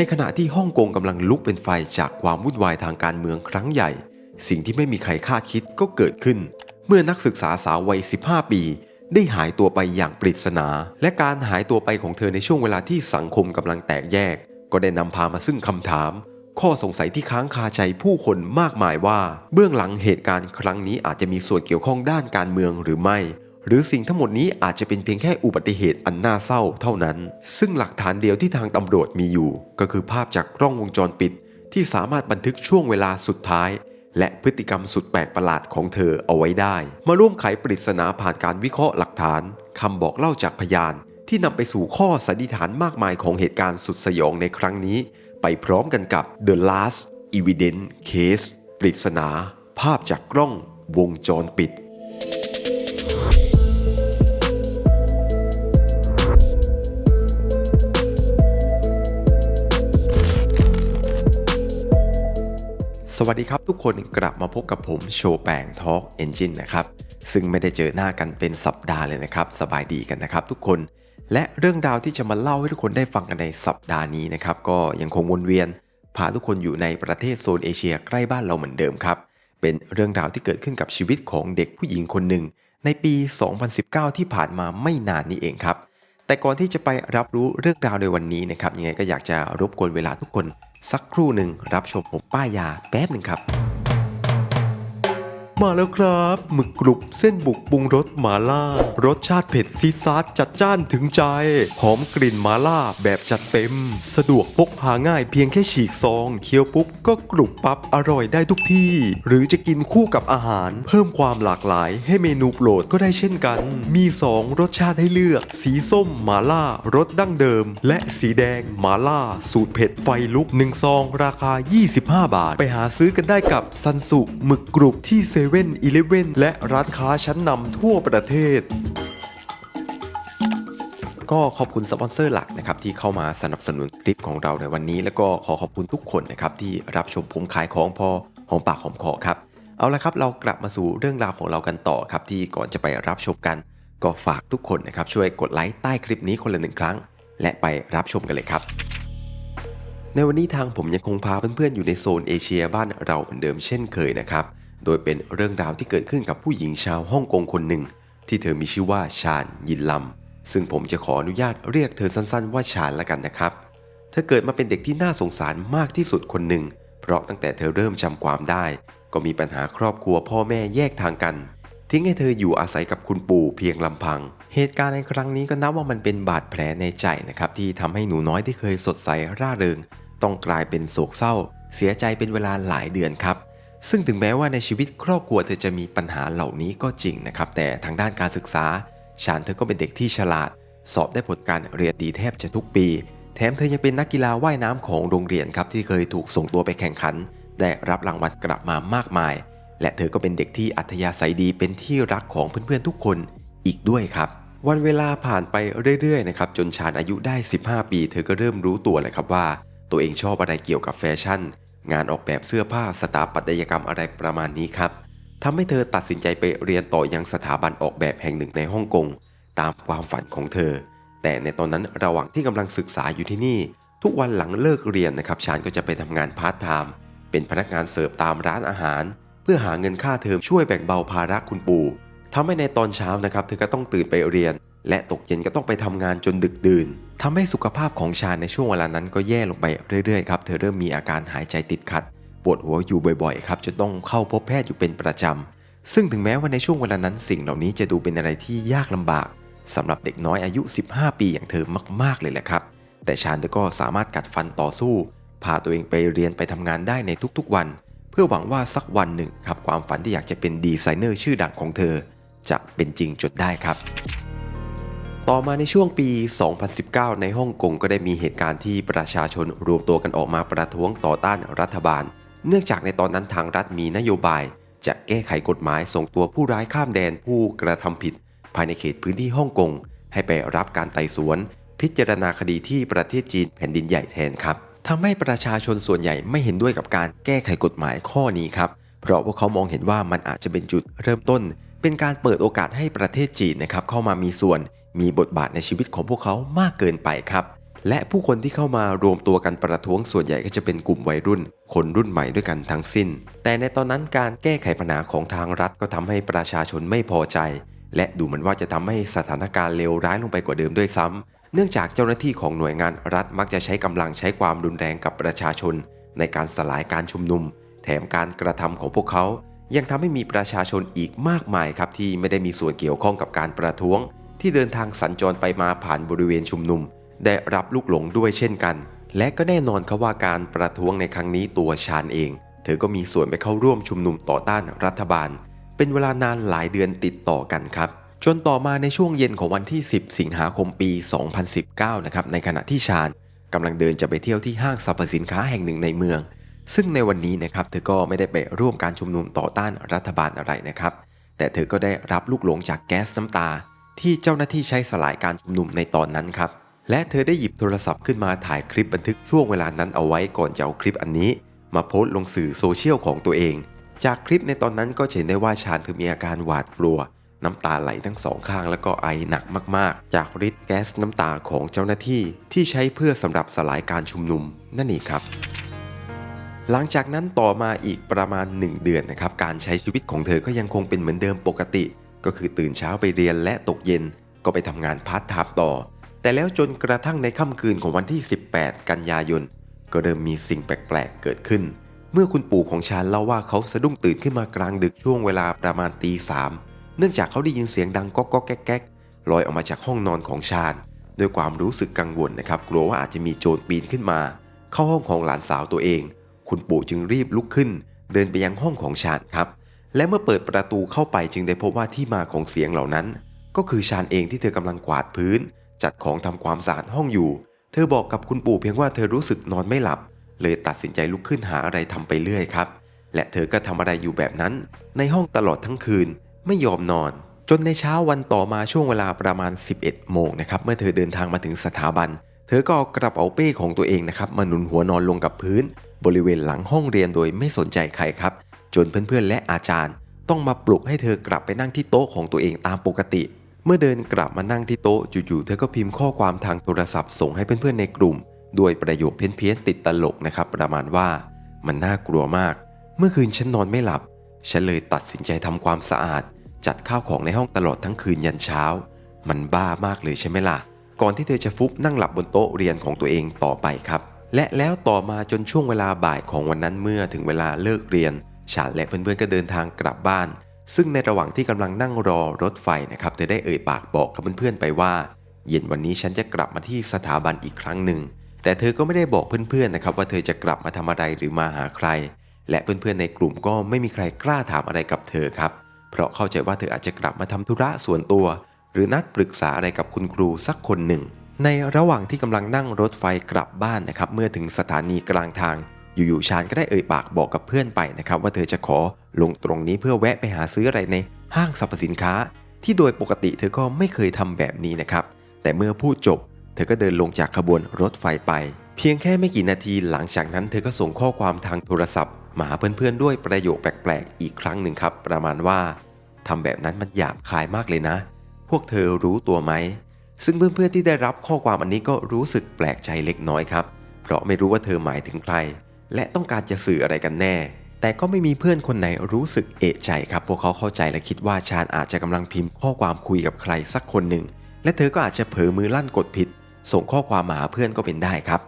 ในขณะที่ฮ่องกงกำลังลุกเป็นไฟจากความวุ่นวายทางการเมืองครั้งใหญ่ สิ่งที่ไม่มีใครคาดคิดก็เกิดขึ้น เมื่อนักศึกษาสาววัย 15 ปี ได้หายตัวไปอย่างปริศนา และการหายตัวไปของเธอในช่วงเวลาที่สังคมกำลังแตกแยก ก็ได้นำพามาซึ่งคำถาม ข้อสงสัยที่ค้างคาใจผู้คนมากมายว่า เบื้องหลังเหตุการณ์ครั้งนี้อาจจะมีส่วนเกี่ยวข้องด้านการเมืองหรือไม่ หรือสิ่งทั้งหมดนี้อาจจะเป็นเพียงแค่อุบัติเหตุอันน่าเศร้าเท่านั้น ซึ่งหลักฐานเดียวที่ทางตำรวจมีอยู่ ก็คือภาพจากกล้องวงจรปิด ที่สามารถบันทึกช่วงเวลาสุดท้าย และพฤติกรรมสุดแปลกประหลาดของเธอเอาไว้ได้ มาร่วมไขปริศนาผ่านการวิเคราะห์หลักฐานคำบอกเล่าจากพยาน ที่นำไปสู่ข้อสันนิษฐานมากมายของเหตุการณ์สุดสยองในครั้งนี้ ไปพร้อมกันกับ The Last Evidence Case ปริศนา ภาพจากกล้องวงจรปิด สวัสดีครับทุกคนกลับมาพบกับผมโชแปงทอล์กเอนจินนะครับ ซึ่งไม่ได้เจอหน้ากันเป็นสัปดาห์เลยนะครับ สบายดีกันนะครับทุกคนและเรื่องราวที่จะมาเล่าให้ทุกคนได้ฟังกันในสัปดาห์นี้นะครับ ก็ยังคงวนเวียน พาทุกคนอยู่ในประเทศโซนเอเชียใกล้บ้านเราเหมือนเดิมครับ เป็นเรื่องราวที่เกิดขึ้นกับชีวิตของเด็กผู้หญิงคนหนึ่ง ในปี 2019 ที่ผ่านมาไม่นานนี้เองครับ แต่ก่อนที่จะไปรับรู้เรื่องราวในวันนี้นะครับยังไงก็อยากจะรบกวนเวลาทุกคน สักครู่หนึ่งรับชมผมป้ายยาแป๊บหนึ่งครับ มาแล้วครับหมึกกรุบเส้นบุกปรุงรสหมาล่า รสชาติเผ็ดซีดซาดจัดจ้านถึงใจ หอมกลิ่นหมาล่าแบบจัดเต็ม สะดวกพกพาง่ายเพียงแค่ฉีกซอง เคี้ยวปุ๊บก็กรุบปั๊บอร่อยได้ทุกที่ หรือจะกินคู่กับอาหาร เพิ่มความหลากหลาย ให้เมนูโปรดก็ได้เช่นกัน มี 2 รสชาติให้เลือก สีส้มหมาล่ารสดั้งเดิม และสีแดงหมาล่า สูตรเผ็ดไฟลุก1ซองราคา 25 บาท ไปหาซื้อกันได้กับซันสุหมึกกรุบที่เซเว่นอีเลฟเว่นและร้านค้าชั้นนำทั่วประเทศ ก็ขอบคุณสปอนเซอร์หลักนะครับที่เข้ามาสนับสนุนคลิปของเราในวันนี้ แล้วก็ขอขอบคุณทุกคนนะครับที่รับชมผมขายของพอหอมปากหอมคอครับเอาละครับเรากลับมาสู่เรื่องราวของเรากันต่อครับที่ก่อนจะไปรับชมกัน ก็ฝากทุกคนนะครับช่วยกดไลค์ใต้คลิปนี้คนละหนึ่งครั้ง และไปรับชมกันเลยครับ ในวันนี้ทางผมยังคงพาเพื่อนๆอยู่ในโซนเอเชียบ้านเราเหมือนเดิมเช่นเคยนะครับ โดยเป็นเรื่องราวที่เกิดขึ้นกับผู้หญิงชาวฮ่องกงคนหนึ่ง ที่เธอมีชื่อว่าชาญยินลำ ซึ่งผมจะขออนุญาตเรียกเธอสั้นๆ ว่าชาญละกันนะครับ เธอเกิดมาเป็นเด็กที่น่าสงสารมากที่สุดคนหนึ่ง เพราะตั้งแต่เธอเริ่มจำความได้ ก็มีปัญหาครอบครัวพ่อแม่แยกทางกัน ทิ้งให้เธออยู่อาศัยกับคุณปู่เพียงลำพัง เหตุการณ์ในครั้งนี้ก็นับว่ามันเป็นบาดแผลในใจนะครับที่ทำให้หนูน้อยที่เคยสดใสร่าเริง ต้องกลายเป็นโศกเศร้า เสียใจเป็นเวลาหลายเดือนครับ ซึ่งถึงแม้ว่าในชีวิตครอบครัวเธอจะมีปัญหาเหล่านี้ก็จริงนะครับ แต่ทางด้านการศึกษา ชานเธอก็เป็นเด็กที่ฉลาด สอบได้ผลการเรียนดีแทบจะทุกปี แถมเธอยังเป็นนักกีฬาว่ายน้ำของโรงเรียนครับที่เคยถูกส่งตัวไปแข่งขัน ได้รับรางวัลกลับมามากมาย และเธอก็เป็นเด็กที่อัธยาศัยดีเป็นที่รักของเพื่อนๆทุกคนอีกด้วยครับ วันเวลาผ่านไปเรื่อยๆนะครับจนชานอายุได้ 15 ปี เธอก็เริ่มรู้ตัวเลยครับว่า ตัวเองชอบอะไรเกี่ยวกับแฟชั่น งานออกแบบเสื้อผ้าสถาปัตยกรรมอะไรประมาณนี้ครับทำให้เธอตัดสินใจไปเรียนต่อยังสถาบันออกแบบแห่งหนึ่งในฮ่องกงตามความฝันของเธอ แต่ในตอนนั้นระหว่างที่กำลังศึกษาอยู่ที่นี่ ทุกวันหลังเลิกเรียนนะครับชานก็จะไปทำงานพาร์ทไทม์เป็นพนักงานเสิร์ฟตามร้านอาหาร เพื่อหาเงินค่าเทอมช่วยแบ่งเบาภาระคุณปู่ทำให้ในตอนเช้านะครับ เธอก็ต้องตื่นไปเรียน และตกเย็นก็ต้องไปทำงานจนดึกดื่นทำให้สุขภาพของชาญในช่วงเวลานั้นก็แย่ลงไปเรื่อยๆครับเธอเริ่มมีอาการหายใจติดขัด ปวดหัวอยู่บ่อยๆครับจะต้องเข้าพบแพทย์อยู่เป็นประจำซึ่งถึงแม้ว่าในช่วงเวลานั้นสิ่งเหล่านี้จะดูเป็นอะไรที่ยากลำบากสำหรับเด็กน้อยอายุ 15 ปีอย่างเธอมากๆเลยแหละครับ แต่ชาญเธอก็สามารถกัดฟันต่อสู้พาตัวเองไปเรียนไปทำงานได้ในทุกๆวัน เพื่อหวังว่าสักวันหนึ่งครับความฝันที่อยากจะเป็นดีไซเนอร์ชื่อดังของเธอ จะเป็นจริงจนได้ครับ ต่อมาในช่วงปี 2019 ในฮ่องกงก็ได้มีเหตุการณ์ที่ประชาชนรวมตัวกันออกมาประท้วงต่อต้านรัฐบาล เนื่องจากในตอนนั้นทางรัฐมีนโยบาย จะแก้ไขกฎหมายส่งตัวผู้ร้ายข้ามแดนผู้กระทำผิด ภายในเขตพื้นที่ฮ่องกงให้ไปรับการไต่สวน พิจารณาคดีที่ประเทศจีนแผ่นดินใหญ่แทนครับทำให้ประชาชนส่วนใหญ่ไม่เห็นด้วยกับการแก้ไขกฎหมายข้อนี้ครับเพราะว่าเขามองเห็นว่ามันอาจจะเป็นจุดเริ่มต้น เป็นการเปิดโอกาสให้ประเทศจีนนะครับเข้ามามีส่วนมีบทบาทในชีวิตของพวกเขามากเกินไปครับ และผู้คนที่เข้ามารวมตัวกันประท้วงส่วนใหญ่ก็จะเป็นกลุ่มวัยรุ่น คนรุ่นใหม่ด้วยกันทั้งสิ้น แต่ในตอนนั้นการแก้ไขปัญหาของทางรัฐก็ทำให้ประชาชนไม่พอใจ และดูเหมือนว่าจะทำให้สถานการณ์เลวร้ายลงไปกว่าเดิมด้วยซ้ำเนื่องจากเจ้าหน้าที่ของหน่วยงานรัฐมักจะใช้กำลังใช้ความรุนแรงกับประชาชน ในการสลายการชุมนุม แถมการกระทำของพวกเขา ยังทำให้มีประชาชนอีกมากมายครับที่ไม่ได้มีส่วนเกี่ยวข้องกับการประท้วง ที่เดินทางสัญจรไปมาผ่านบริเวณชุมนุม ได้รับลูกหลงด้วยเช่นกัน และก็แน่นอนครับว่าการประท้วงในครั้งนี้ตัวชาญเอง เธอก็มีส่วนไปเข้าร่วมชุมนุมต่อต้านรัฐบาล เป็นเวลานานหลายเดือนติดต่อกันครับจนต่อมาในช่วงเย็นของวันที่ 10 สิงหาคมปี 2019 นะครับในขณะที่ชาญกำลังเดินจะไปเที่ยวที่ห้างสรรพสินค้าแห่งหนึ่งในเมือง ซึ่งในวันนี้นะครับเธอก็ไม่ได้ไปร่วมการชุมนุมต่อต้านรัฐบาลอะไรนะครับ แต่เธอก็ได้รับลูกหลงจากแก๊สน้ำตา ที่เจ้าหน้าที่ใช้สลายการชุมนุมในตอนนั้นครับ และเธอได้หยิบโทรศัพท์ขึ้นมาถ่ายคลิปบันทึกช่วงเวลานั้นเอาไว้ก่อนจะเอาคลิปอันนี้ มาโพสต์ลงสื่อโซเชียลของตัวเอง จากคลิปในตอนนั้นก็เห็นได้ว่าชาญเธอมีอาการหวาดกลัว น้ำตาไหลทั้งสองข้างแล้วก็ไอหนักมากๆ จากฤทธิ์แก๊สน้ำตาของเจ้าหน้าที่ที่ใช้เพื่อสำหรับสลายการชุมนุมนั่นเองครับ หลังจากนั้นต่อมาอีกประมาณ 1 เดือนนะครับการใช้ชีวิตของเธอก็ยังคงเป็นเหมือนเดิมปกติ ก็คือตื่นเช้าไปเรียนและตกเย็นก็ไปทำงานพาร์ทไทม์ต่อ แต่แล้วจนกระทั่งในค่ำคืนของวันที่ 18 กันยายน ก็เริ่มมีสิ่งแปลกๆ เกิดขึ้น เมื่อคุณปู่ของชาญเล่าว่าเขาสะดุ้งตื่นขึ้นมากลางดึกช่วงเวลาประมาณตีสามเนื่องจากเขาได้ยินเสียงดังก๊อกก๊อกแก๊กแก๊กลอยออกมาจากห้องนอนของชาญด้วยความรู้สึกกังวลนะครับ กลัวว่าอาจจะมีโจรปีนขึ้นมา เข้าห้องของหลานสาวตัวเอง คุณปู่จึงรีบลุกขึ้น เดินไปยังห้องของชาญครับ และเมื่อเปิดประตูเข้าไปจึงได้พบว่าที่มาของเสียงเหล่านั้น ก็คือชาญเองที่เธอกำลังกวาดพื้น จัดของทำความสะอาดห้องอยู่ เธอบอกกับคุณปู่เพียงว่าเธอรู้สึกนอนไม่หลับ เลยตัดสินใจลุกขึ้นหาอะไรทำไปเรื่อยครับ และเธอก็ทำอะไรอยู่แบบนั้น ในห้องตลอดทั้งคืนไม่ยอมนอนจนในเช้าวันต่อมาช่วงเวลาประมาณ 11 โมงนะครับ เมื่อเธอเดินทางมาถึงสถาบัน เธอก็เอากระเป๋าเป้ของตัวเองนะครับมาหนุนหัวนอนลงกับพื้น บริเวณหลังห้องเรียนโดยไม่สนใจใครครับ จนเพื่อนๆและอาจารย์ ต้องมาปลุกให้เธอกลับไปนั่งที่โต๊ะของตัวเองตามปกติ เมื่อเดินกลับมานั่งที่โต๊ะจู่ๆเธอก็พิมพ์ข้อความทางโทรศัพท์ส่งให้เพื่อนๆในกลุ่มด้วยประโยคเพี้ยนๆติดตลกนะครับ ประมาณว่า มันน่ากลัวมาก เมื่อคืนฉันนอนไม่หลับ ฉันเลยตัดสินใจทำความสะอาด จัดข้าวของในห้องตลอดทั้งคืนยันเช้า มันบ้ามากเลยใช่ไหมล่ะ ก่อนที่เธอจะฟุบนั่งหลับบนโต๊ะเรียนของตัวเองต่อไปครับ และแล้วต่อมาจนช่วงเวลาบ่ายของวันนั้นเมื่อถึงเวลาเลิกเรียนฉานและเพื่อนๆก็เดินทางกลับบ้าน ซึ่งในระหว่างที่กำลังนั่งรอรถไฟนะครับเธอได้เอ่ยปากบอกกับเพื่อนๆไปว่า เย็นวันนี้ฉันจะกลับมาที่สถาบันอีกครั้งหนึ่ง แต่เธอก็ไม่ได้บอกเพื่อนๆนะครับว่าเธอจะกลับมาทำอะไรหรือมาหาใคร และเพื่อนๆในกลุ่มก็ไม่มีใครกล้าถามอะไรกับเธอครับ เพราะเข้าใจว่าเธออาจจะกลับมาทำธุระส่วนตัว หรือนัดปรึกษาอะไรกับคุณครูสักคนหนึ่ง ในระหว่างที่กำลังนั่งรถไฟกลับบ้านนะครับ เมื่อถึงสถานีกลางทาง อยู่ๆชาญก็ได้เอ่ยปากบอกกับเพื่อนไปนะครับ ว่าเธอจะขอลงตรงนี้เพื่อแวะไปหาซื้ออะไรในห้างสรรพสินค้า ที่โดยปกติเธอก็ไม่เคยทำแบบนี้นะครับ แต่เมื่อพูดจบ เธอก็เดินลงจากขบวนรถไฟไป เพียงแค่ไม่กี่นาทีหลังจากนั้น เธอก็ส่งข้อความทางโทรศัพท์มาหาเพื่อนๆด้วยประโยคแปลกๆ อีกครั้งหนึ่งครับ ประมาณว่าทำแบบนั้นมันหยาบคายมากเลยนะ พวกเธอรู้ตัวไหม ซึ่งเพื่อนๆที่ได้รับข้อความอันนี้ก็รู้สึกแปลกใจเล็กน้อยครับ เพราะไม่รู้ว่าเธอหมายถึงใคร และต้องการจะสื่ออะไรกันแน่ แต่ก็ไม่มีเพื่อนคนไหนรู้สึกเอะใจครับ พวกเขาเข้าใจและคิดว่าชาญอาจจะกำลังพิมพ์ข้อความคุยกับใครสักคนหนึ่ง และเธอก็อาจจะเผลอมือลั่นกดผิด ส่งข้อความมาหาเพื่อนก็เป็นได้ครับ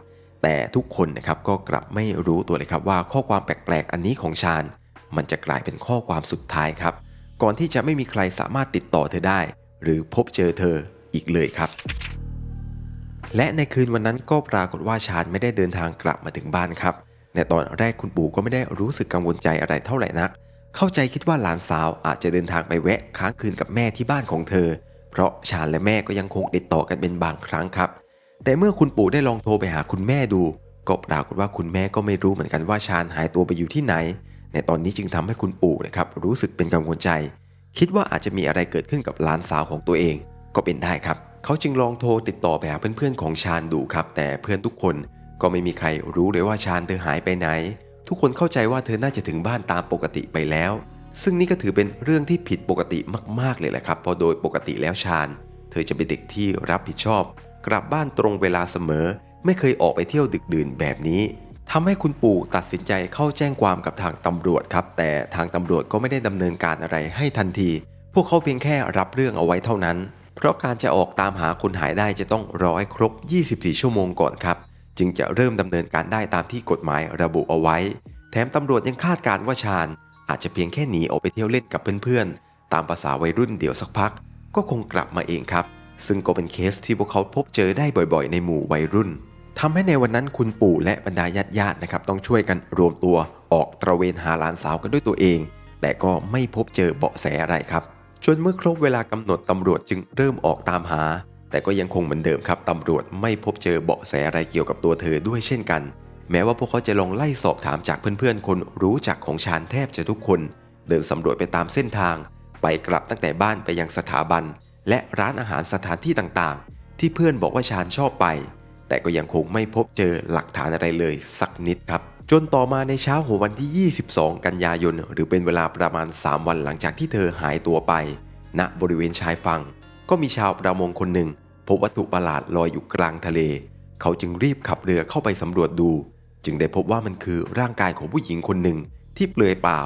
แต่ทุกคนนะครับก็กลับไม่รู้ตัวเลยครับว่าข้อความแปลกๆ อันนี้ของชาญมันจะกลายเป็นข้อความสุดท้ายครับ ก่อนที่จะไม่มีใครสามารถติดต่อเธอได้ หรือพบเจอเธอ อีกเลยครับ และในคืนวันนั้นก็ปรากฏว่าชาญไม่ได้เดินทางกลับมาถึงบ้านครับ ในตอนแรกคุณปู่ก็ไม่ได้รู้สึกกังวลใจอะไรเท่าไหร่นัก เข้าใจคิดว่าหลานสาวอาจจะเดินทางไปแวะค้างคืนกับแม่ที่บ้านของเธอ เพราะชาญและแม่ก็ยังคงติดต่อกันเป็นบางครั้งครับ แต่เมื่อคุณปู่ได้ลองโทรไปหาคุณแม่ดู ก็ปรากฏว่าคุณแม่ก็ไม่รู้เหมือนกันว่าชาญหายตัวไปอยู่ที่ไหน ในตอนนี้จึงทำให้คุณปู่นะครับรู้สึกเป็นกังวลใจ คิดว่าอาจจะมีอะไรเกิดขึ้นกับหลานสาวของตัวเอง ก็เป็นได้ครับ เขาจึงลองโทรติดต่อไปหาเพื่อนๆของชาญดูครับ แต่เพื่อนทุกคนก็ไม่มีใครรู้เลยว่าชาญเธอหายไปไหน ทุกคนเข้าใจว่าเธอน่าจะถึงบ้านตามปกติไปแล้ว ซึ่งนี่ก็ถือเป็นเรื่องที่ผิดปกติมากๆเลยแหละครับ เพราะโดยปกติแล้วชาญ เธอจะเป็นเด็กที่รับผิดชอบ กลับบ้านตรงเวลาเสมอ ไม่เคยออกไปเที่ยวดึกดื่นแบบนี้ทำให้คุณปู่ตัดสินใจเข้าแจ้งความกับทางตำรวจครับ แต่ทางตำรวจก็ไม่ได้ดำเนินการอะไรให้ทันที พวกเขาเพียงแค่รับเรื่องเอาไว้เท่านั้น เพราะการจะออกตามหาคนหายได้จะต้องรอให้ครบ 24 ชั่วโมงก่อนครับ จึงจะเริ่มดำเนินการได้ตามที่กฎหมายระบุเอาไว้ แถมตำรวจยังคาดการณ์ว่าชาญ อาจจะเพียงแค่หนีออกไปเที่ยวเล่นกับเพื่อนๆ ตามภาษาวัยรุ่นเดี๋ยวสักพัก ก็คงกลับมาเองครับ ซึ่งก็เป็นเคสที่พวกเขาพบเจอได้บ่อยๆ ในหมู่วัยรุ่นทำให้ในวันนั้นคุณปู่และบรรดาญาติๆนะครับต้องช่วยกันรวมตัวออกตระเวนหาหลานสาวกันด้วยตัวเอง แต่ก็ไม่พบเจอเบาะแสอะไรครับ จนเมื่อครบเวลากำหนดตำรวจจึงเริ่มออกตามหา แต่ก็ยังคงเหมือนเดิมครับตำรวจไม่พบเจอเบาะแสอะไรเกี่ยวกับตัวเธอด้วยเช่นกัน แม้ว่าพวกเขาจะลองไล่สอบถามจากเพื่อนๆ คนรู้จักของชาญแทบจะทุกคน เดินสำรวจไปตามเส้นทาง ไปกลับตั้งแต่บ้านไปยังสถาบัน และร้านอาหารสถานที่ต่างๆ ที่เพื่อนบอกว่าชาญชอบไป แต่ก็ยังคงไม่พบเจอหลักฐานอะไรเลยสักนิดครับ จนต่อมาในเช้าของวันที่ 22 กันยายน หรือเป็นเวลาประมาณ 3 วันหลังจากที่เธอหายตัวไป ณบริเวณชายฝั่ง ก็มีชาวประมงคนหนึ่ง พบวัตถุประหลาดลอยอยู่กลางทะเล เขาจึงรีบขับเรือเข้าไปสำรวจดู จึงได้พบว่ามันคือร่างกายของผู้หญิงคนหนึ่ง ที่เปลือยเปล่า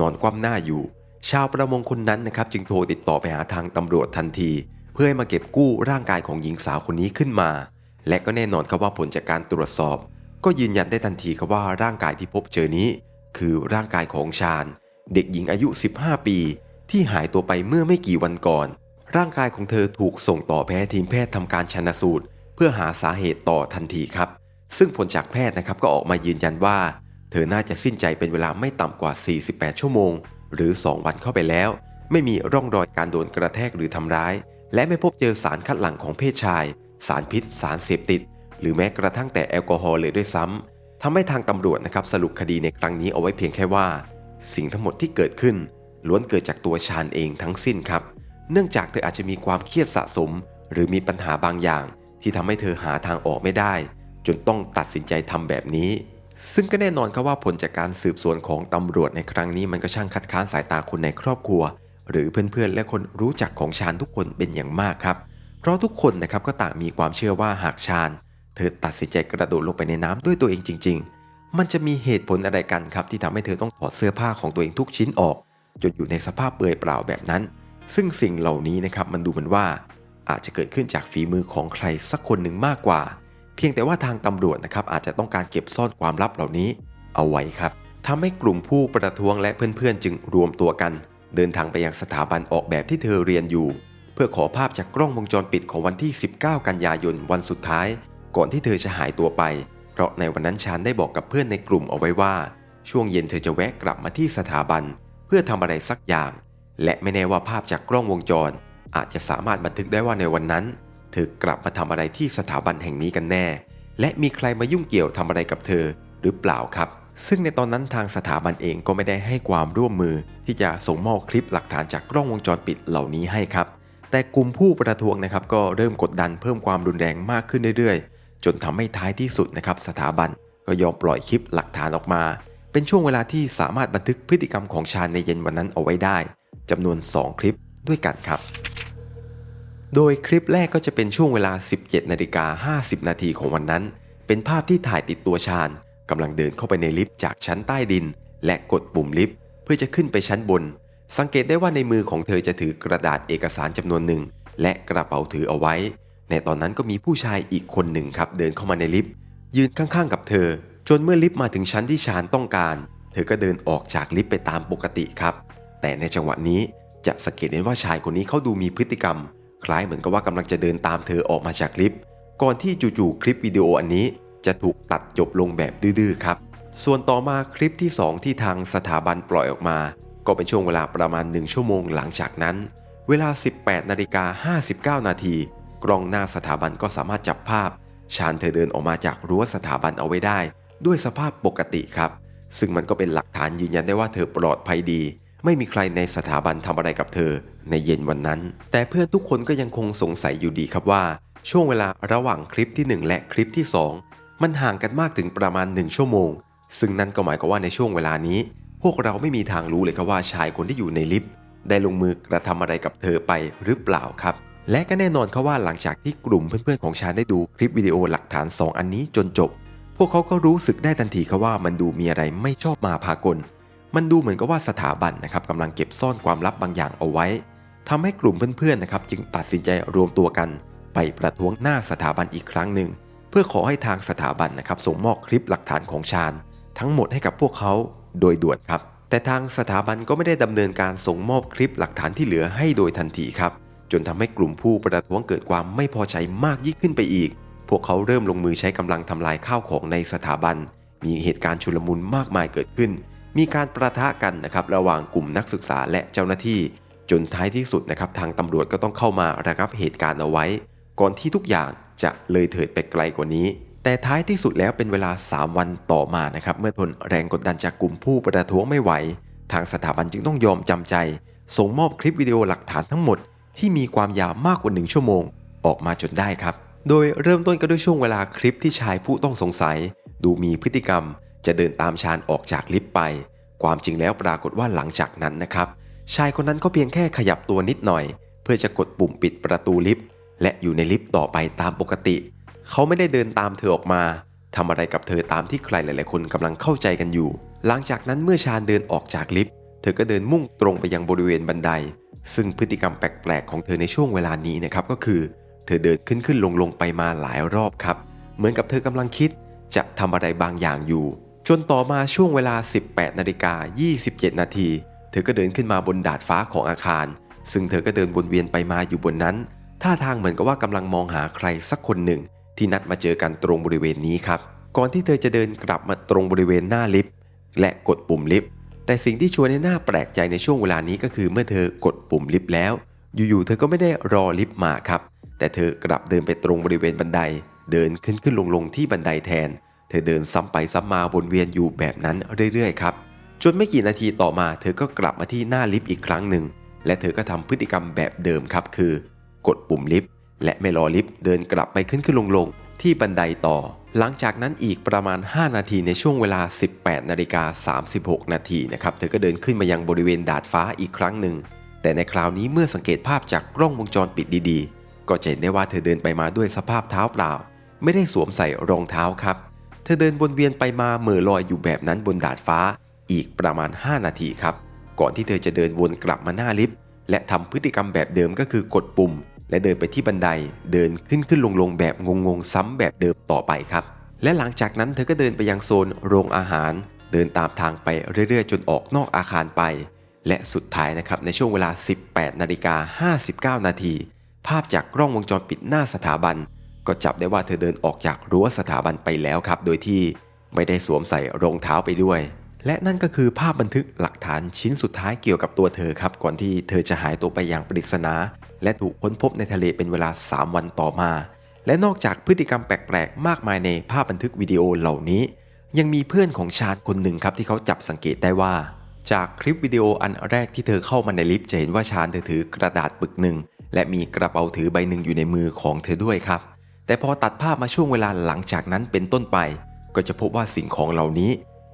นอนคว่ำหน้าอยู่ ชาวประมงคนนั้นนะครับ จึงโทรติดต่อไปหาทางตำรวจทันที เพื่อให้มาเก็บกู้ร่างกายของหญิงสาวคนนี้ขึ้นมา และก็แน่นอนครับว่าผลจากการตรวจสอบ ก็ยืนยันได้ทันทีครับว่าร่างกายที่พบเจอนี้ คือร่างกายของชาญ เด็กหญิงอายุ 15 ปี ที่หายตัวไปเมื่อไม่กี่วันก่อน ร่างกายของเธอถูกส่งต่อแพทย์ทีมแพทย์ทำการชันสูตร เพื่อหาสาเหตุต่อทันทีครับ ซึ่งผลจากแพทย์นะครับก็ออกมายืนยันว่า เธอน่าจะสิ้นใจเป็นเวลาไม่ต่ำกว่า 48 ชั่วโมง หรือ 2 วันเข้าไปแล้ว ไม่มีร่องรอยการโดนกระแทกหรือทำร้าย และไม่พบเจอสารคัดหลั่งของเพศชาย สารพิษ สารเสพติด หรือแม้กระทั่งแต่แอลกอฮอล์เลยด้วยซ้ำทำให้ทางตำรวจนะครับสรุปคดีในครั้งนี้เอาไว้เพียงแค่ว่า สิ่งทั้งหมดที่เกิดขึ้น ล้วนเกิดจากตัวชาญเองทั้งสิ้นครับ เนื่องจากเธออาจจะมีความเครียดสะสม หรือมีปัญหาบางอย่าง ที่ทำให้เธอหาทางออกไม่ได้ จนต้องตัดสินใจทำแบบนี้ซึ่งก็แน่นอนครับว่าผลจากการสืบสวนของตำรวจในครั้งนี้มันก็ช่างคัดค้านสายตาคนในครอบครัว หรือเพื่อนๆ และคนรู้จักของชาญทุกคนเป็นอย่างมากครับ เพราะทุกคนนะครับก็ต่างมีความเชื่อว่าหากชาญ เธอตัดสินใจกระโดดลงไปในน้ำด้วยตัวเองจริง ๆ มันจะมีเหตุผลอะไรกันครับที่ทำให้เธอต้องถอดเสื้อผ้าของตัวเองทุกชิ้นออก จนอยู่ในสภาพเปลือยเปล่าแบบนั้น ซึ่งสิ่งเหล่านี้นะครับมันดูเหมือนว่า อาจจะเกิดขึ้นจากฝีมือของใครสักคนหนึ่งมากกว่า เพียงแต่ว่าทางตำรวจนะครับอาจจะต้องการเก็บซ่อนความลับเหล่านี้เอาไว้ครับทำให้กลุ่มผู้ประท้วงและเพื่อนๆ จึงรวมตัวกัน เดินทางไปยังสถาบันออกแบบที่เธอเรียนอยู่ เพื่อขอภาพจากกล้องวงจรปิดของวันที่ 19 กันยายนวันสุดท้าย ก่อนที่เธอจะหายตัวไป เพราะในวันนั้นชานได้บอกกับเพื่อนในกลุ่มเอาไว้ว่า ช่วงเย็นเธอจะแวะกลับมาที่สถาบัน เพื่อทำอะไรสักอย่าง และไม่แน่ว่าภาพจากกล้องวงจร อาจจะสามารถบันทึกได้ว่าในวันนั้น เธอกลับมาทำอะไรที่สถาบันแห่งนี้กันแน่ และมีใครมายุ่งเกี่ยวทำอะไรกับเธอ หรือเปล่าครับ ซึ่งในตอนนั้นทางสถาบันเองก็ไม่ได้ให้ความร่วมมือ ที่จะส่งมอบคลิปหลักฐานจากกล้องวงจรปิดเหล่านี้ให้ครับแต่กลุ่มผู้ประท้วงนะครับก็เริ่มกดดันเพิ่มความรุนแรงมากขึ้นเรื่อยๆ จนทำให้ท้ายที่สุดนะครับสถาบันก็ยอมปล่อยคลิปหลักฐานออกมา เป็นช่วงเวลาที่สามารถบันทึกพฤติกรรมของชาญในเย็นวันนั้นเอาไว้ได้จำนวน 2 คลิปด้วยกันครับ โดยคลิปแรกก็จะเป็นช่วงเวลา 17นาฬิกา50 นาทีของวันนั้น เป็นภาพที่ถ่ายติดตัวชาญกำลังเดินเข้าไปในลิฟต์จากชั้นใต้ดิน และกดปุ่มลิฟต์เพื่อจะขึ้นไปชั้นบน สังเกตได้ว่าในมือของเธอจะถือกระดาษเอกสารจำนวนหนึ่งและกระเป๋าถือเอาไว้ ในตอนนั้นก็มีผู้ชายอีกคนหนึ่งครับเดินเข้ามาในลิฟต์ยืนข้างๆกับเธอ จนเมื่อลิฟต์มาถึงชั้นที่ชาญต้องการ เธอก็เดินออกจากลิฟต์ไปตามปกติครับ แต่ในจังหวะนี้จะสังเกตเห็นว่าชายคนนี้เขาดูมีพฤติกรรม คล้ายเหมือนกับว่ากำลังจะเดินตามเธอออกมาจากลิฟต์ก่อนที่จู่ๆคลิปวิดีโออันนี้จะถูกตัดจบลงแบบดื้อๆครับ ส่วนต่อมาคลิปที่ 2 ที่ทางสถาบันปล่อยออกมา ก็เป็นช่วงเวลาประมาณ 1 ชั่วโมงหลังจากนั้น เวลา 18นาฬิกา59 นาที กล้องหน้าสถาบันก็สามารถจับภาพ ชาญเธอเดินออกมาจากรั้วสถาบันเอาไว้ได้ ด้วยสภาพปกติครับ ซึ่งมันก็เป็นหลักฐานยืนยันได้ว่าเธอปลอดภัยดี ไม่มีใครในสถาบันทำอะไรกับเธอในเย็นวันนั้น แต่เพื่อนทุกคนก็ยังคงสงสัยอยู่ดีครับว่า ช่วงเวลาระหว่างคลิปที่ 1 และคลิปที่ 2 มันห่างกันมากถึงประมาณ 1 ชั่วโมง ซึ่งนั่นก็หมายความว่าในช่วงเวลานี้ พวกเราไม่มีทางรู้เลยครับว่าชายคนที่อยู่ในลิฟต์ได้ลงมือกระทำอะไรกับเธอไปหรือเปล่าครับ และก็แน่นอนเขาว่าหลังจากที่กลุ่มเพื่อนๆของชาญได้ดูคลิปวิดีโอหลักฐาน 2 อันนี้จนจบ พวกเขาก็รู้สึกได้ทันทีครับว่ามันดูมีอะไรไม่ชอบมาพากล มันดูเหมือนกับว่าสถาบันนะครับกำลังเก็บซ่อนความลับบางอย่างเอาไว้ทำให้กลุ่มเพื่อนๆนะครับจึงตัดสินใจรวมตัวกัน ไปประท้วงหน้าสถาบันอีกครั้งหนึ่ง เพื่อขอให้ทางสถาบันนะครับส่งมอบคลิปหลักฐานของชาญ ทั้งหมดให้กับพวกเขาโดยด่วนครับ แต่ทางสถาบันก็ไม่ได้ดำเนินการส่งมอบคลิปหลักฐานที่เหลือให้โดยทันทีครับ จนทำให้กลุ่มผู้ประท้วงเกิดความไม่พอใจมากยิ่งขึ้นไปอีก พวกเขาเริ่มลงมือใช้กำลังทำลายข้าวของในสถาบัน มีเหตุการณ์ชุลมุนมากมายเกิดขึ้น มีการประทะกันนะครับระหว่างกลุ่มนักศึกษาและเจ้าหน้าที่ จนท้ายที่สุดนะครับทางตำรวจก็ต้องเข้ามาระงับเหตุการณ์เอาไว้ ก่อนที่ทุกอย่างจะเลยเถิดไปไกลกว่านี้ แต่ท้ายที่สุดแล้วเป็นเวลา 3 วันต่อมานะครับเมื่อทนแรงกดดันจากกลุ่มผู้ประท้วงไม่ไหว ทางสถาบันจึงต้องยอมจำใจ ส่งมอบคลิปวิดีโอหลักฐานทั้งหมด ที่มีความยาวมากกว่า 1 ชั่วโมง ออกมาจนได้ครับ โดยเริ่มต้นก็ด้วยช่วงเวลาคลิปที่ชายผู้ต้องสงสัย ดูมีพฤติกรรม จะเดินตามชานออกจากลิฟต์ไป ความจริงแล้วปรากฏว่าหลังจากนั้นนะครับ ชายคนนั้นก็เพียงแค่ขยับตัวนิดหน่อย เพื่อจะกดปุ่มปิดประตูลิฟต์และอยู่ในลิฟต์ต่อไปตามปกติ เขาไม่ได้เดินตามเธอออกมาทำอะไรกับเธอตามที่ใครหลาย ๆ คนกำลังเข้าใจกันอยู่ หลังจากนั้นเมื่อชาญเดินออกจากลิฟต์ เธอก็เดินมุ่งตรงไปยังบริเวณบันได ซึ่งพฤติกรรมแปลกๆของเธอในช่วงเวลานี้นะครับก็คือ เธอเดินขึ้นขึ้นลงลงไปมาหลายรอบครับ เหมือนกับเธอกำลังคิดจะทำอะไรบางอย่างอยู่ จนต่อมาช่วงเวลา 18นาฬิกา27 นาทีเธอก็เดินขึ้นมาบนดาดฟ้าของอาคาร ซึ่งเธอก็เดินวนเวียนไปมาอยู่บนนั้น ท่าทางเหมือนกับว่ากำลังมองหาใครสักคนหนึ่ง ที่นัดมาเจอกันตรงบริเวณนี้ครับ ก่อนที่เธอจะเดินกลับมาตรงบริเวณหน้าลิฟต์และกดปุ่มลิฟต์ แต่สิ่งที่ชวนให้หน้าแปลกใจในช่วงเวลานี้ก็คือเมื่อเธอกดปุ่มลิฟต์แล้ว อยู่ๆเธอก็ไม่ได้รอลิฟต์มาครับ แต่เธอกลับเดินไปตรงบริเวณบันได เดินขึ้นขึ้นลงลงที่บันไดแทน เธอเดินซ้ำไปซ้ำมาวนเวียนอยู่แบบนั้นเรื่อยๆครับจนไม่กี่นาทีต่อมาเธอก็กลับมาที่หน้าลิฟต์อีกครั้งหนึ่ง และเธอก็ทำพฤติกรรมแบบเดิมครับคือ กดปุ่มลิฟต์และไม่รอลิฟต์เดินกลับไปขึ้นขึ้นลงลง ที่บันไดต่อ หลังจากนั้นอีกประมาณ 5 นาทีในช่วงเวลา 18นาฬิกา36 นาทีนะครับ เธอก็เดินขึ้นมายังบริเวณดาดฟ้าอีกครั้งหนึ่ง แต่ในคราวนี้เมื่อสังเกตภาพจากกล้องวงจรปิดดีๆ ก็จะเห็นได้ว่าเธอเดินไปมาด้วยสภาพเท้าเปล่า ไม่ได้สวมใส่รองเท้าครับ เธอเดินวนเวียนไปมาเหม่อลอยอยู่แบบนั้นบนดาดฟ้า อีกประมาณ 5 นาทีครับ ก่อนที่เธอจะเดินวนกลับมาหน้าลิฟต์และทำพฤติกรรมแบบเดิมก็คือกดปุ่ม และเดินไปที่บันไดเดินขึ้นขึ้นลงลงแบบงงๆซ้ำแบบเดิมต่อไปครับ และหลังจากนั้นเธอก็เดินไปยังโซนโรงอาหาร เดินตามทางไปเรื่อยๆ จนออกนอกอาคารไป และสุดท้ายนะครับในช่วงเวลา 18นาฬิกา59 นาที ภาพจากกล้องวงจรปิดหน้าสถาบัน ก็จับได้ว่าเธอเดินออกจากรั้วสถาบันไปแล้วครับ โดยที่ไม่ได้สวมใส่รองเท้าไปด้วย และนั่นก็คือภาพบันทึกหลักฐานชิ้นสุดท้ายเกี่ยวกับตัวเธอครับ ก่อนที่เธอจะหายตัวไปอย่างปริศนา และถูกค้นพบในทะเลเป็นเวลา 3 วันต่อมา และนอกจากพฤติกรรมแปลกๆ มากมายในภาพบันทึกวิดีโอเหล่านี้ ยังมีเพื่อนของชาญคนหนึ่งครับที่เขาจับสังเกตได้ว่า จากคลิปวิดีโออันแรกที่เธอเข้ามาในลิฟต์จะเห็นว่าชาญเธอถือกระดาษปึกหนึ่งและมีกระเป๋าถือใบหนึ่งอยู่ในมือของเธอด้วยครับ แต่พอตัดภาพมาช่วงเวลาหลังจากนั้นเป็นต้นไป ก็จะพบว่าสิ่งของเหล่านี้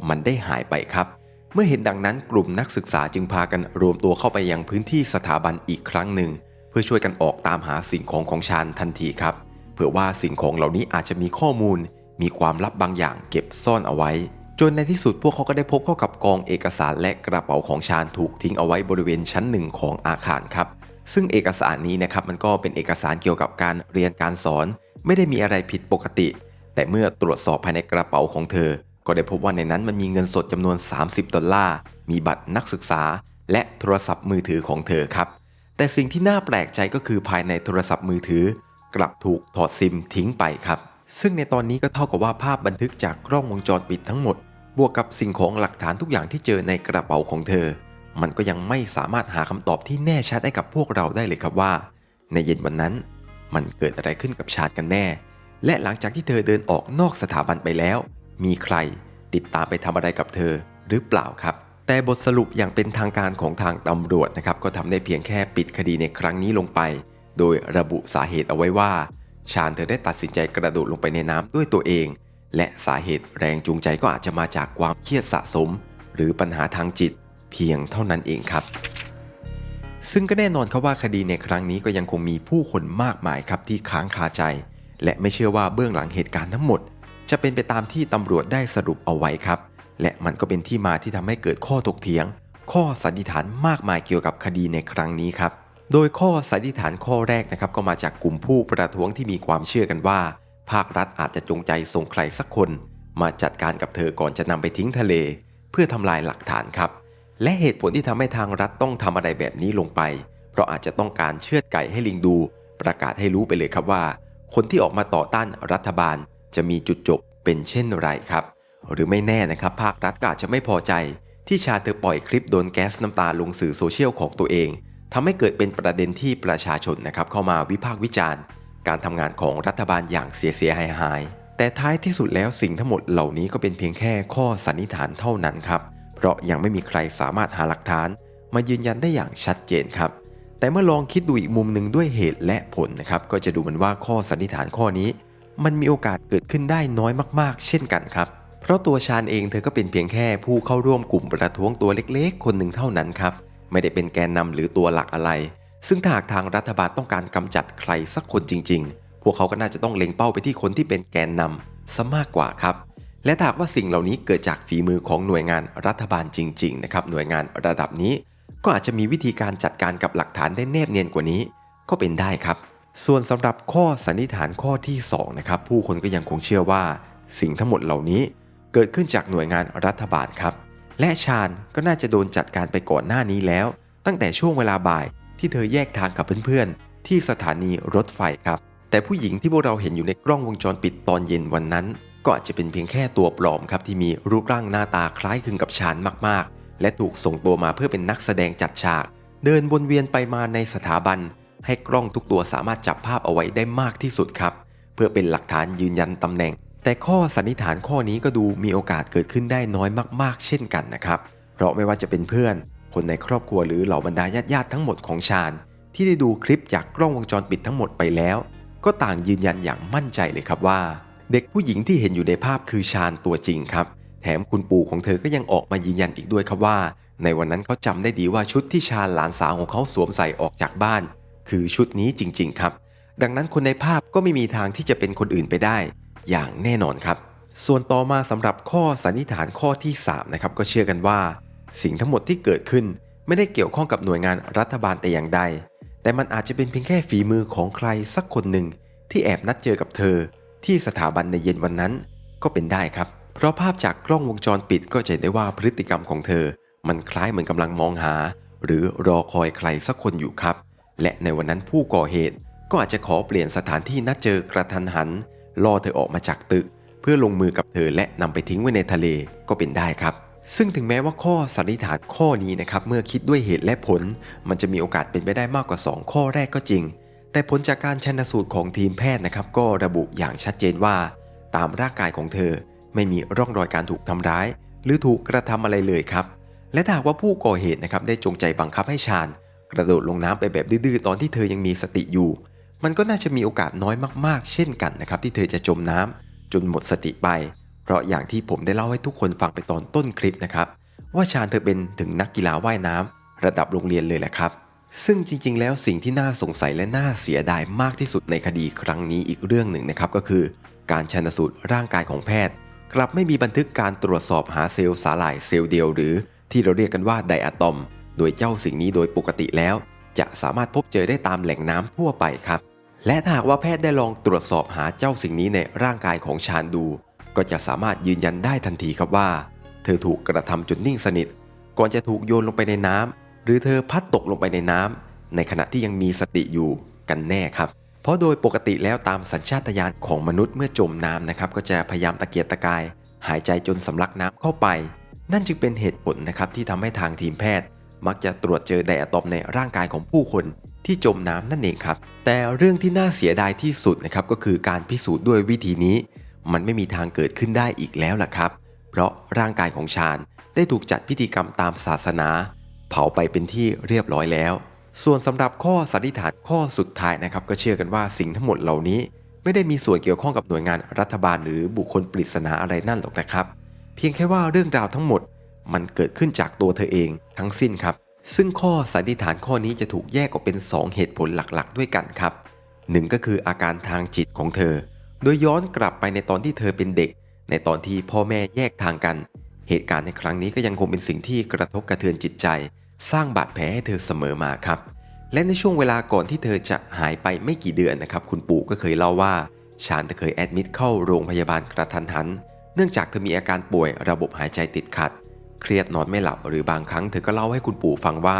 มันได้หายไปครับ เมื่อเห็นดังนั้นกลุ่มนักศึกษาจึงพากันรวมตัวเข้าไปยังพื้นที่สถาบันอีกครั้งหนึ่ง พื่อช่วยกันออกตามหาสิ่งของของชาญทันทีครับ เผื่อว่าสิ่งของเหล่านี้อาจจะมีข้อมูล มีความลับบางอย่างเก็บซ่อนเอาไว้ จนในที่สุดพวกเขาก็ได้พบเข้ากับกองเอกสารและกระเป๋าของชาญถูกทิ้งเอาไว้บริเวณชั้นหนึ่งของอาคารครับ ซึ่งเอกสารนี้นะครับมันก็เป็นเอกสารเกี่ยวกับการเรียนการสอน ไม่ได้มีอะไรผิดปกติ แต่เมื่อตรวจสอบภายในกระเป๋าของเธอ ก็ได้พบว่าในนั้นมันมีเงินสดจำนวน 30 ดอลลาร์ มีบัตรนักศึกษา และโทรศัพท์มือถือของเธอครับ แต่สิ่งที่น่าแปลกใจก็คือภายในโทรศัพท์มือถือ กลับถูกถอดซิมทิ้งไปครับ ซึ่งในตอนนี้ก็เท่ากับว่าภาพบันทึกจากกล้องวงจรปิดทั้งหมด บวกกับสิ่งของหลักฐานทุกอย่างที่เจอในกระเป๋าของเธอ มันก็ยังไม่สามารถหาคำตอบที่แน่ชัดให้กับพวกเราได้เลยครับว่า ในเย็นวันนั้น มันเกิดอะไรขึ้นกับชาติกันแน่ และหลังจากที่เธอเดินออกนอกสถาบันไปแล้ว มีใครติดตามไปทำอะไรกับเธอหรือเปล่าครับ แต่บทสรุปอย่างเป็นทางการของทางตำรวจนะครับก็ทำได้เพียงแค่ปิดคดีในครั้งนี้ลงไป โดยระบุสาเหตุเอาไว้ว่า ชาญเธอได้ตัดสินใจกระโดดลงไปในน้ำด้วยตัวเอง และสาเหตุแรงจูงใจก็อาจจะมาจากความเครียดสะสม หรือปัญหาทางจิต เพียงเท่านั้นเองครับ ซึ่งก็แน่นอนครับว่าคดีในครั้งนี้ก็ยังคงมีผู้คนมากมายครับที่ค้างคาใจ และไม่เชื่อว่าเบื้องหลังเหตุการณ์ทั้งหมด จะเป็นไปตามที่ตำรวจได้สรุปเอาไว้ครับ และมันก็เป็นที่มาที่ทำให้เกิดข้อถกเถียง ข้อสันนิษฐานมากมายเกี่ยวกับคดีในครั้งนี้ครับ โดยข้อสันนิษฐานข้อแรกนะครับก็มาจากกลุ่มผู้ประท้วงที่มีความเชื่อกันว่า ภาครัฐอาจจะจงใจส่งใครสักคน มาจัดการกับเธอก่อนจะนำไปทิ้งทะเล เพื่อทำลายหลักฐานครับ และเหตุผลที่ทำให้ทางรัฐต้องทำอะไรแบบนี้ลงไป เพราะอาจจะต้องการเชือดไก่ให้ลิงดู ประกาศให้รู้ไปเลยครับว่า คนที่ออกมาต่อต้านรัฐบาลจะมีจุดจบเป็นเช่นไรครับ หรือไม่แน่นะครับ ภาครัฐก็อาจจะไม่พอใจ ที่ชาเธอปล่อยคลิปโดนแก๊สน้ำตาลงสื่อโซเชียลของตัวเองทำให้เกิดเป็นประเด็นที่ประชาชนนะครับเข้ามาวิพากษ์วิจารณ์ การทำงานของรัฐบาลอย่างเสียเสียหายหายแต่ท้ายที่สุดแล้วสิ่งทั้งหมดเหล่านี้ก็เป็นเพียงแค่ข้อสันนิษฐานเท่านั้นครับ เพราะยังไม่มีใครสามารถหาหลักฐาน มายืนยันได้อย่างชัดเจนครับ แต่เมื่อลองคิดดูอีกมุมหนึ่งด้วยเหตุและผลนะครับ ก็จะดูเหมือนว่าข้อสันนิษฐานข้อนี้ มันมีโอกาสเกิดขึ้นได้น้อยมากๆ เช่นกันครับ เพราะตัวชาญเองเธอก็เป็นเพียงแค่ผู้เข้าร่วมกลุ่มประท้วงตัวเล็กๆ คนหนึ่งเท่านั้นครับ ไม่ได้เป็นแกนนำหรือตัวหลักอะไร ซึ่งถ้าหากทางรัฐบาลต้องการกำจัดใครสักคนจริง ๆ พวกเขาก็น่าจะต้องเล็งเป้าไปที่คนที่เป็นแกนนำซะมากกว่าครับ และถ้าหากว่าสิ่งเหล่านี้เกิดจากฝีมือของหน่วยงานรัฐบาลจริงๆนะครับหน่วยงานระดับนี้ ก็อาจจะมีวิธีการจัดการกับหลักฐานได้แนบเนียนกว่านี้ ก็เป็นได้ครับ ส่วนสำหรับข้อสันนิษฐานข้อที่2นะครับผู้คนก็ยังคงเชื่อว่า สิ่งทั้งหมดเหล่านี้ เกิดขึ้นจากหน่วยงานรัฐบาลครับ และชาญก็น่าจะโดนจัดการไปก่อนหน้านี้แล้ว ตั้งแต่ช่วงเวลาบ่ายที่เธอแยกทางกับเพื่อนๆ ที่สถานีรถไฟครับ แต่ผู้หญิงที่พวกเราเห็นอยู่ในกล้องวงจรปิดตอนเย็นวันนั้น ก็อาจจะเป็นเพียงแค่ตัวปลอมครับที่มีรูปร่างหน้าตาคล้ายคลึงกับชาญมากๆ และถูกส่งตัวมาเพื่อเป็นนักแสดงจัดฉาก เดินวนเวียนไปมาในสถาบัน ให้กล้องทุกตัวสามารถจับภาพเอาไว้ได้มากที่สุดครับ เพื่อเป็นหลักฐานยืนยันตำแหน่ง แต่ข้อสันนิษฐานข้อนี้ก็ดูมีโอกาสเกิดขึ้นได้น้อยมากๆ เช่นกันนะครับ เพราะไม่ว่าจะเป็นเพื่อน คนในครอบครัวหรือเหล่าบรรดาญาติๆทั้งหมดของชาญ ที่ได้ดูคลิปจากกล้องวงจรปิดทั้งหมดไปแล้ว ก็ต่างยืนยันอย่างมั่นใจเลยครับว่า เด็กผู้หญิงที่เห็นอยู่ในภาพคือชาญตัวจริงครับแถมคุณปู่ของเธอก็ยังออกมายืนยันอีกด้วยครับว่า ในวันนั้นเขาจำได้ดีว่าชุดที่ชาญหลานสาวของเขาสวมใส่ออกจากบ้าน คือชุดนี้จริง ๆ ครับ ดังนั้นคนในภาพก็ไม่มีทางที่จะเป็นคนอื่นไปได้ อย่างแน่นอนครับ ส่วนต่อมาสำหรับข้อสันนิษฐานข้อที่3นะครับก็เชื่อกันว่า สิ่งทั้งหมดที่เกิดขึ้น ไม่ได้เกี่ยวข้องกับหน่วยงานรัฐบาลแต่อย่างใด แต่มันอาจจะเป็นเพียงแค่ฝีมือของใครสักคนหนึ่งที่แอบนัดเจอกับเธอ ที่สถาบันในเย็นวันนั้นก็เป็นได้ครับ เพราะภาพจากกล้องวงจรปิดก็จะเห็นได้ว่าพฤติกรรมของเธอ มันคล้ายเหมือนกำลังมองหา หรือรอคอยใครสักคนอยู่ครับ และในวันนั้นผู้ก่อเหตุก็อาจจะขอเปลี่ยนสถานที่นัดเจอกระทันหัน ล่อเธอออกมาจากตึก เพื่อลงมือกับเธอและนำไปทิ้งไว้ในทะเลก็เป็นได้ครับ ซึ่งถึงแม้ว่าข้อสันนิษฐานข้อนี้นะครับเมื่อคิดด้วยเหตุและผล มันจะมีโอกาสเป็นไปได้มากกว่า 2 ข้อแรกก็จริง แต่ผลจากการชันสูตรของทีมแพทย์นะครับก็ระบุอย่างชัดเจนว่า ตามร่างกายของเธอ ไม่มีร่องรอยการถูกทำร้าย หรือถูกกระทำอะไรเลยครับและถ้าหากว่าผู้ก่อเหตุนะครับได้จงใจบังคับให้ชาญกระโดดลงน้ำไปแบบดื้อๆตอนที่เธอยังมีสติอยู่ มันก็น่าจะมีโอกาสน้อยมากๆ เช่นกันนะครับที่เธอจะจมน้ำจนหมดสติไป เพราะอย่างที่ผมได้เล่าให้ทุกคนฟังไปตอนต้นคลิปนะครับว่าชาญเธอเป็นถึงนักกีฬาว่ายน้ำระดับโรงเรียนเลยแหละครับ ซึ่งจริงๆ แล้วสิ่งที่น่าสงสัยและน่าเสียดายมากที่สุดในคดีครั้งนี้อีกเรื่องหนึ่งนะครับก็คือ การชันสูตรร่างกายของแพทย์ กลับไม่มีบันทึกการตรวจสอบหาเซลล์สาหร่ายเซลล์เดียวหรือ ที่เราเรียกกันว่าไดอะตอม โดยเจ้าสิ่งนี้โดยปกติแล้ว จะสามารถพบเจอได้ตามแหล่งน้ำทั่วไปครับ และถ้าหากว่าแพทย์ได้ลองตรวจสอบหาเจ้าสิ่งนี้ในร่างกายของชาญดู ก็จะสามารถยืนยันได้ทันทีครับว่า เธอถูกกระทำจนนิ่งสนิท ก่อนจะถูกโยนลงไปในน้ำหรือเธอพัดตกลงไปในน้ำในขณะที่ยังมีสติอยู่กันแน่ครับเพราะโดยปกติแล้วตามสัญชาตญาณของมนุษย์เมื่อจมน้ำนะครับ ก็จะพยายามตะเกียกตะกาย หายใจจนสำลักน้ำเข้าไป นั่นจึงเป็นเหตุผลนะครับที่ทำให้ทางทีมแพทย์ มักจะตรวจเจอไดอะตอมในร่างกายของผู้คนที่จมน้ำนั่นเองครับ แต่เรื่องที่น่าเสียดายที่สุดนะครับก็คือการพิสูจน์ด้วยวิธีนี้ มันไม่มีทางเกิดขึ้นได้อีกแล้วล่ะครับ เพราะร่างกายของชาญได้ถูกจัดพิธีกรรมตามศาสนา เผาไปเป็นที่เรียบร้อยแล้ว ส่วนสำหรับข้อสันนิษฐานข้อสุดท้ายนะครับ ก็เชื่อกันว่าสิ่งทั้งหมดเหล่านี้ ไม่ได้มีส่วนเกี่ยวข้องกับหน่วยงานรัฐบาล หรือบุคคลปริศนาอะไรนั่นหรอกนะครับ เพียงแค่ว่าเรื่องราวทั้งหมด มันเกิดขึ้นจากตัวเธอเองทั้งสิ้นครับ ซึ่งข้อสันนิษฐานข้อนี้จะถูกแยกออกเป็น 2 เหตุผลหลักๆ ด้วยกันครับหนึ่งก็คืออาการทางจิตของเธอ โดยย้อนกลับไปในตอนที่เธอเป็นเด็ก ในตอนที่พ่อแม่แยกทางกัน เหตุการณ์ในครั้งนี้ก็ยังคงเป็นสิ่งที่กระทบกระเทือนจิตใจ สร้างบาดแผลให้เธอเสมอมาครับ และในช่วงเวลาก่อนที่เธอจะหายไปไม่กี่เดือนนะครับ คุณปู่ก็เคยเล่าว่าชาญเคยแอดมิดเข้าโรงพยาบาลกระทันหัน เนื่องจากเธอมีอาการป่วยระบบหายใจติดขัด เครียดนอนไม่หลับหรือบางครั้งเธอก็เล่าให้คุณปู่ฟังว่า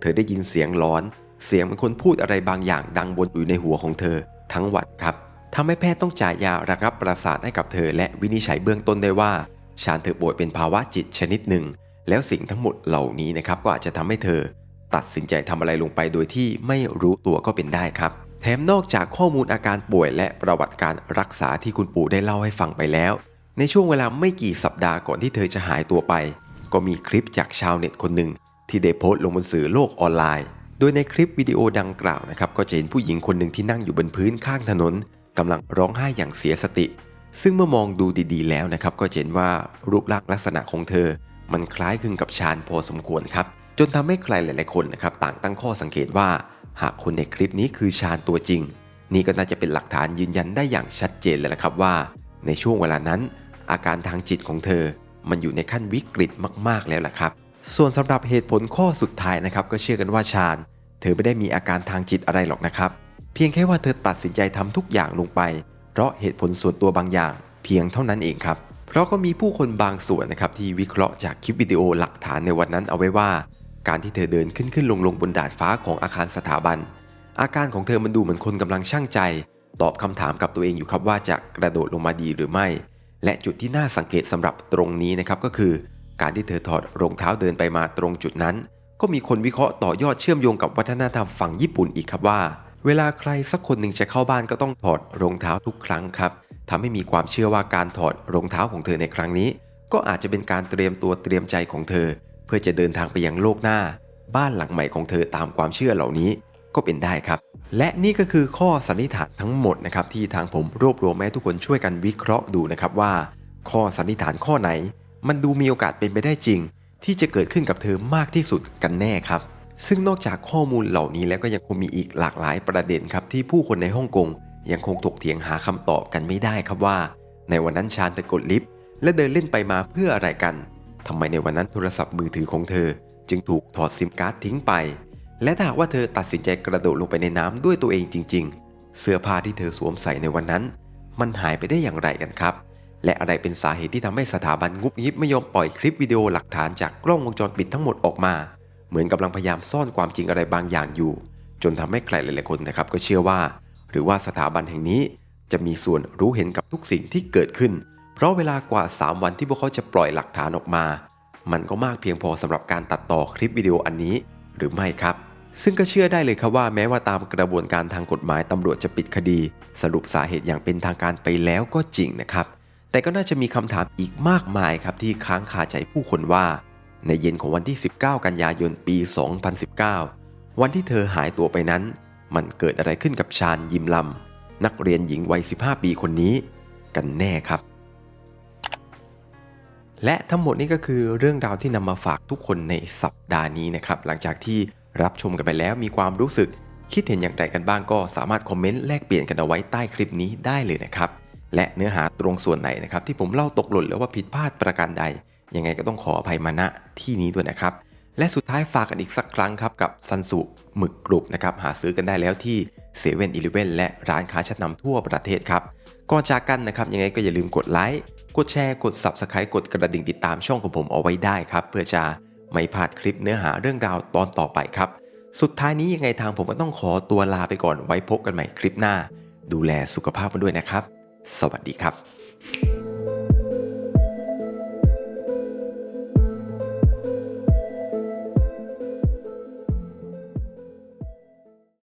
เธอได้ยินเสียงร้อน เสียงเหมือนคนพูดอะไรบางอย่างดังวนอยู่ในหัวของเธอ ทั้งวันครับทำให้แพทย์ต้องจ่ายยาระงับประสาทให้กับเธอ และวินิจฉัยเบื้องต้นได้ว่าชาญเธอป่วยเป็นภาวะจิตชนิดหนึ่ง แล้วสิ่งทั้งหมดเหล่านี้นะครับก็อาจจะทำให้เธอ ตัดสินใจทำอะไรลงไปโดยที่ไม่รู้ตัวก็เป็นได้ครับ แถมนอกจากข้อมูลอาการป่วยและประวัติการรักษาที่คุณปู่ได้เล่าให้ฟังไปแล้ว ในช่วงเวลาไม่กี่สัปดาห์ก่อนที่เธอจะหายตัวไป ก็มีคลิปจากชาวเน็ตคนหนึ่งที่ได้โพสต์ลงบนสื่อโลกออนไลน์ โดยในคลิปวิดีโอดังกล่าวนะครับก็จะเห็นผู้หญิงคนหนึ่งที่นั่งอยู่บนพื้นข้างถนนกำลังร้องไห้อย่างเสียสติ ซึ่งเมื่อมองดูดีๆ แล้วนะครับก็จะเห็นว่ารูปลักษณ์ลักษณะของเธอ มันคล้ายคลึงกับชาญพอสมควรครับจนทำให้ใครหลาย ๆ คนนะครับต่างตั้งข้อสังเกตว่า หากคนในคลิปนี้คือชาญตัวจริง นี่ก็น่าจะเป็นหลักฐานยืนยันได้อย่างชัดเจนเลยนะครับว่า ในช่วงเวลานั้น อาการทางจิตของเธอ มันอยู่ในขั้นวิกฤตมากๆแล้วล่ะครับ ส่วนสำหรับเหตุผลข้อสุดท้ายนะครับก็เชื่อกันว่าชาญ เธอไม่ได้มีอาการทางจิตอะไรหรอกนะครับ เพียงแค่ว่าเธอตัดสินใจทำทุกอย่างลงไป เพราะเหตุผลส่วนตัวบางอย่าง เพียงเท่านั้นเองครับ เพราะก็มีผู้คนบางส่วนนะครับที่วิเคราะห์จากคลิปวิดีโอหลักฐานในวันนั้นเอาไว้ว่า การที่เธอเดินขึ้นขึ้นลงลงบนดาดฟ้าของอาคารสถาบัน อาการของเธอมันดูเหมือนคนกำลังช่างใจ ตอบคำถามกับตัวเองอยู่ครับว่าจะกระโดดลงมาดีหรือไม่ และจุดที่น่าสังเกตสำหรับตรงนี้นะครับก็คือ การที่เธอถอดรองเท้าเดินไปมาตรงจุดนั้น ก็มีคนวิเคราะห์ต่อยอดเชื่อมโยงกับวัฒนธรรมฝั่งญี่ปุ่นอีกครับว่า เวลาใครสักคนหนึ่งจะเข้าบ้านก็ต้องถอดรองเท้าทุกครั้งครับทำให้มีความเชื่อว่าการถอดรองเท้าของเธอในครั้งนี้ ก็อาจจะเป็นการเตรียมตัวเตรียมใจของเธอ เพื่อจะเดินทางไปยังโลกหน้า บ้านหลังใหม่ของเธอตามความเชื่อเหล่านี้ก็เป็นได้ครับ และนี่ก็คือข้อสันนิษฐานทั้งหมดนะครับที่ทางผมรวบรวมมาให้ทุกคนช่วยกันวิเคราะห์ดูนะครับว่า ข้อสันนิษฐานข้อไหน มันดูมีโอกาสเป็นไปได้จริง ที่จะเกิดขึ้นกับเธอมากที่สุดกันแน่ครับ ซึ่งนอกจากข้อมูลเหล่านี้แล้วก็ยังคงมีอีกหลากหลายประเด็นครับที่ผู้คนในฮ่องกงยังคงถกเถียงหาคำตอบกันไม่ได้ครับว่า ในวันนั้นชาญตะกดลิฟต์และเดินเล่นไปมาเพื่ออะไรกันทำไมในวันนั้นโทรศัพท์มือถือของเธอ จึงถูกถอดซิมการ์ดทิ้งไป และถ้าหากว่าเธอตัดสินใจกระโดดลงไปในน้ำด้วยตัวเองจริง ๆ เสื้อผ้าที่เธอสวมใส่ในวันนั้น มันหายไปได้อย่างไรกันครับ และอะไรเป็นสาเหตุที่ทำให้สถาบันงุบยิบไม่ยอมปล่อยคลิปวิดีโอหลักฐานจากกล้องวงจรปิดทั้งหมดออกมา เหมือนกำลังพยายามซ่อนความจริงอะไรบางอย่างอยู่ จนทำให้ใครหลายๆคนนะครับก็เชื่อว่า หรือว่าสถาบันแห่งนี้ จะมีส่วนรู้เห็นกับทุกสิ่งที่เกิดขึ้น เพราะเวลากว่า 3 วันที่พวกเขาจะปล่อยหลักฐานออกมา มันก็มากเพียงพอสำหรับการตัดต่อคลิปวิดีโออันนี้ หรือไม่ครับ ซึ่งก็เชื่อได้เลยครับว่าแม้ว่าตามกระบวนการทางกฎหมายตำรวจจะปิดคดี สรุปสาเหตุอย่างเป็นทางการไปแล้วก็จริงนะครับ แต่ก็น่าจะมีคำถามอีกมากมายครับที่ค้างคาใจผู้คนว่า ในเย็นของวันที่ 19 กันยายนปี 2019 วันที่เธอหายตัวไปนั้น มันเกิดอะไรขึ้นกับชาญยิมลำนักเรียนหญิงวัย 15 ปีคนนี้กันแน่ครับ และทั้งหมดนี้ก็คือเรื่องราวที่นำมาฝากทุกคนในสัปดาห์นี้นะครับ หลังจากที่ รับชมกันไปแล้วมีความรู้สึก คิดเห็นอย่างไรกันบ้างก็สามารถคอมเมนต์แลกเปลี่ยนกันเอาไว้ใต้คลิปนี้ได้เลยนะครับ และเนื้อหาตรงส่วนไหนนะครับที่ผมเล่าตกหล่นหรือว่าผิดพลาดประการใด ยังไงก็ต้องขออภัยมาณที่นี้ด้วยนะครับ และสุดท้ายฝากกันอีกสักครั้งครับกับซันสุหมึกกรุบนะครับหาซื้อกันได้แล้วที่เซเว่นอีเลฟเว่นและร้านค้าชั้นนำทั่วประเทศครับก่อนจากกันนะครับยังไงก็อย่าลืมกดไลค์กดแชร์กด Subscribe กดกระดิ่งติดตามช่องของผมเอาไว้ได้ครับ เพื่อจะ ไม่พลาดคลิปเนื้อหาเรื่องราวตอนต่อไปครับ สุดท้ายนี้ยังไงทางผมก็ต้องขอตัวลาไปก่อนไว้พบกันใหม่คลิปหน้า ดูแลสุขภาพกันด้วยนะครับ สวัสดีครับ